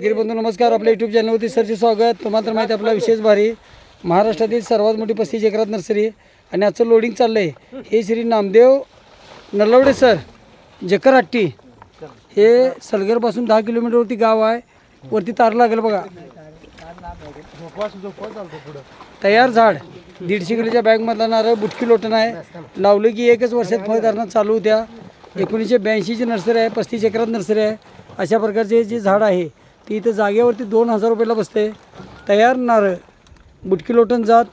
गिरीबंधू नमस्कार. आपल्या युट्यूब चॅनलवरती सरचे स्वागत. तुम्हाला तर माहिती आपला विशेष भारी. महाराष्ट्रातील सर्वात मोठी पस्तीस एकरात नर्सरी आणि आजचं लोडिंग चाललं आहे हे श्री नामदेव नलवडे सर जकर हट्टी. हे सलगरपासून दहा किलोमीटरवरती गाव आहे. वरती तार लागेल बघा. तयार झाड. दीडशे किलोच्या बॅगमधला नारळ बुटकी लोटण आहे. लावलं की एकच वर्षात फळधारणा चालू होत्या. एकोणीसशे ब्याऐंशीची नर्सरी आहे पस्तीस एकरात नर्सरी आहे. अशा प्रकारचे जे झाड आहे ती इथं जागेवरती दोन हजार रुपयाला बसते. तयार नारळ बुटकी लोटण जात.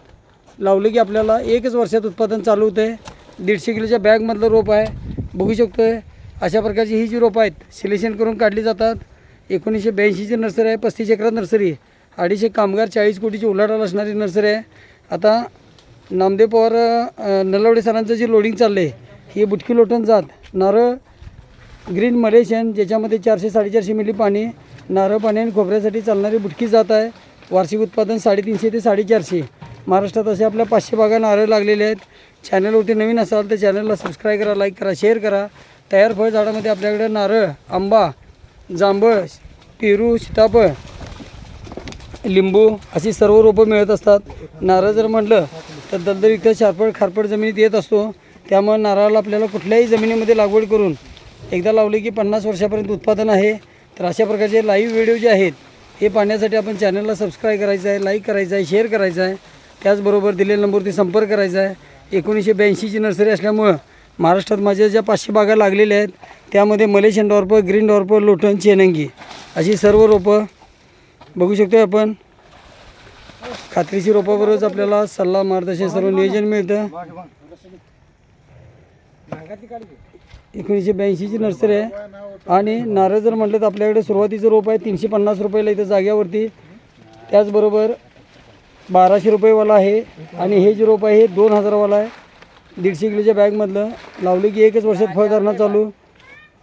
लावलं की आपल्याला एकच वर्षात उत्पादन चालू होते दीडशे किलोच्या बॅगमधलं रोप आहे. बघू शकतो आहे अशा प्रकारची ही जी रोपं आहेत सिलेक्शन करून काढली जातात. एकोणीसशे ब्याऐंशीची नर्सरी आहे पस्तीस एकरात नर्सरी. अडीचशे कामगार चाळीस कोटीची उलाढाल असणारी नर्सरी आहे. आता नामदेव पवार नलवडे सरांचं जे लोडिंग चाललं आहे ही बुटकी लोटण जात. नारळ ग्रीन मलेशियन ज्याच्यामध्ये चारशे साडेचारशे मिली पाणी नारळ पाणी आणि खोबऱ्यासाठी चालणारी बुटकी जात आहे. वार्षिक उत्पादन साडेतीनशे ते साडेचारशे. महाराष्ट्रात असे आपल्या पाचशे बागा नारळ लागलेले आहेत. चॅनलवरती नवीन असाल तर चॅनलला सबस्क्राईब करा लाईक करा शेअर करा. तयार फळ झाडामध्ये आपल्याकडे नारळ आंबा जांभळ पेरू सीताफळ लिंबू अशी सर्व रोपं मिळत असतात. नारळ जर म्हटलं तर दलदलयुक्त शारपड खारपड जमिनीत येत असतो. त्यामुळे नारळाला आपल्याला कुठल्याही जमिनीमध्ये लागवड करून एकदा लावले की पन्नास वर्षापर्यंत उत्पादन आहे. तर अशा प्रकारचे लाईव्ह व्हिडिओ जे आहेत हे पाहण्यासाठी आपण चॅनलला सबस्क्राईब करायचं आहे लाईक करायचं आहे शेअर करायचं आहे. त्याचबरोबर दिलेल्या नंबरवरती संपर्क करायचा आहे. एकोणीसशे ब्याऐंशीची नर्सरी असल्यामुळं महाराष्ट्रात माझ्या ज्या पाचशे बागा लागलेल्या आहेत त्यामध्ये मलेशियन डॉर्प ग्रीन डॉर्प लोटन चेनंगी अशी सर्व रोपं बघू शकतो आपण. खात्रीशी रोपाबरोबरच आपल्याला सल्ला मार्गदर्शन सर्व नियोजन मिळतं. एकोणीसशे ब्याऐंशीची नर्सरी आहे. आणि नारळ जर म्हटलं तर आपल्याकडे सुरुवातीचं रोप आहे तीनशे पन्नास रुपयाला इथं जाग्यावरती. त्याचबरोबर बाराशे रुपयेवाला आहे. आणि हे जे रोप आहे हे दोन हजारवाला आहे. दीडशे किलोच्या बॅगमधलं. लावले की एकच वर्षात फळधारणा चालू.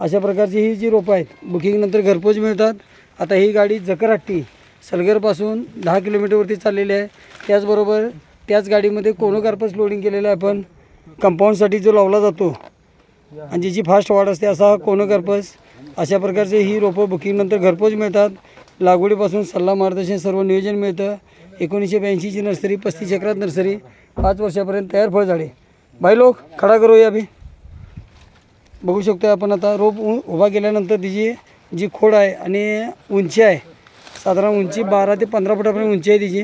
अशा प्रकारची ही जी रोपं आहेत बुकिंगनंतर घरपोच मिळतात. आता ही गाडी जकरहट्टी सलगरपासून दहा किलोमीटरवरती चाललेली आहे. त्याचबरोबर त्याच गाडीमध्ये कोनोकार्पस लोडिंग केलेलं आहे आपण. कंपाऊंडसाठी जो लावला जातो आणि ज्याची फास्ट वाढ असते असा हा घरपोच? अशा प्रकारचे ही रोपं बुकिंगनंतर घरपोच मिळतात. लागवडीपासून सल्ला मार्गदर्शन सर्व नियोजन मिळतं. एकोणीसशे ब्याऐंशीची नर्सरी पस्तीस एकरात नर्सरी पाच वर्षापर्यंत तयार फळ झाडे बाई लोक खडा करूया बी. बघू शकतो आपण आता रोप उ उभा केल्यानंतर तिची जी खोड आहे आणि उंची आहे साधारण उंची बारा ते पंधरा फुटापर्यंत उंची आहे तिची.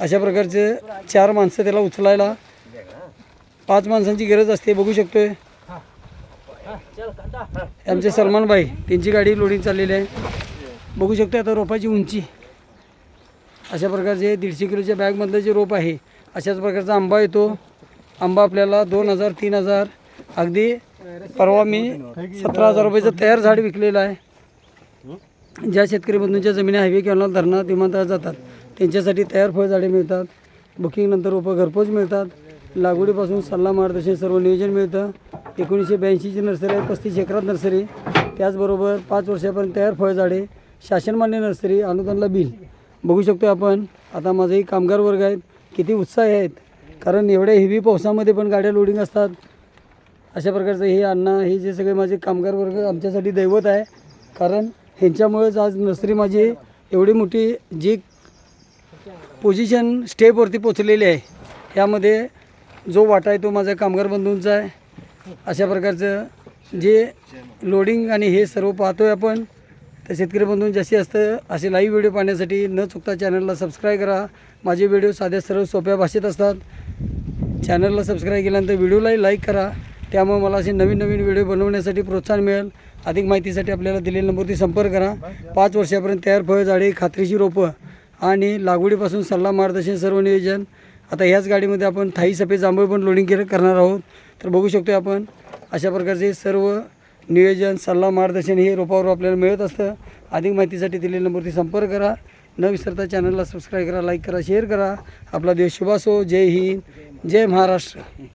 अशा प्रकारचे चार माणसं त्याला उचलायला पाच माणसांची गरज असते बघू शकतोय. आमचे सलमान भाई त्यांची गाडी लोडिंग चाललेली आहे. बघू शकतो आता रोपाची उंची. अशा प्रकारचे दीडशे किलोच्या बॅगमधलं जे रोप आहे अशाच प्रकारचा आंबा येतो. आंबा आपल्याला दोन हजार तीन हजार. अगदी परवा मी सतरा हजार रुपयाचं तयार झाड विकलेलं आहे. ज्या शेतकरी बंधूंच्या जमिनी हायवे किंवा धरणात विमानतळात जातात. त्यांच्यासाठी तयार फळझाडे मिळतात. बुकिंगनंतर रोपं घरपोच मिळतात. लागवडीपासून सल्ला मार्गदर्शन सर्व नियोजन मिळतं. एकोणीसशे ब्याऐंशीची नर्सरी आहे पस्तीस एकरात नर्सरी. त्याचबरोबर पाच वर्षापर्यंत तयार फळझाडे शासनमान्य नर्सरी अनुदानला बिल. बघू शकतो आपण आता माझेही कामगार वर्ग आहेत. किती उत्साही आहेत. कारण एवढ्या हेवी पावसामध्ये पण गाड्या लोडिंग असतात. अशा प्रकारचं हे अण्णा हे जे सगळे माझे कामगार वर्ग आमच्यासाठी दैवत आहे. कारण ह्यांच्यामुळेच आज नर्सरी माझी एवढी मोठी जी पोझिशन स्टेपवरती पोचलेली आहे. यामध्ये जो वाटा आहे तो माझा कामगार बंधूंचा आहे. अशा प्रकारचं जे लोडिंग आणि हे सर्व पाहतोय आपण तर शेतकरी बंधूं जास्तीत असतं असे लाईव्ह व्हिडिओ पाहण्यासाठी न चुकता चॅनलला सबस्क्राईब करा. माझे व्हिडिओ साध्या सरळ सोप्या भाषेत असतात. चॅनलला सबस्क्राईब केल्यानंतर व्हिडिओलाही लाईक करा. त्यामुळे मला असे नवीन नवीन व्हिडिओ बनवण्यासाठी प्रोत्साहन मिळेल. अधिक माहितीसाठी आपल्याला दिलेल्या नंबरवरती संपर्क करा. पाच वर्षापर्यंत तयार फळझाडे खात्रीची रोपं आणि लागवडीपासून सल्ला मार्गदर्शन सर्व नियोजन. आता ह्याच गाडीमध्ये आपण थाई सफेद जांभूळ पण लोडिंग केलं करणार आहोत. तर बघू शकतो आपण अशा प्रकारचे सर्व नियोजन सल्ला मार्गदर्शन हे रोपावर आपल्याला मिळत असतं. अधिक माहितीसाठी दिलेल्या नंबरवरती संपर्क करा. न विसरता चॅनलला सबस्क्राईब करा लाईक करा शेअर करा. आपला देश शुभासो जय हिंद. जय महाराष्ट्र.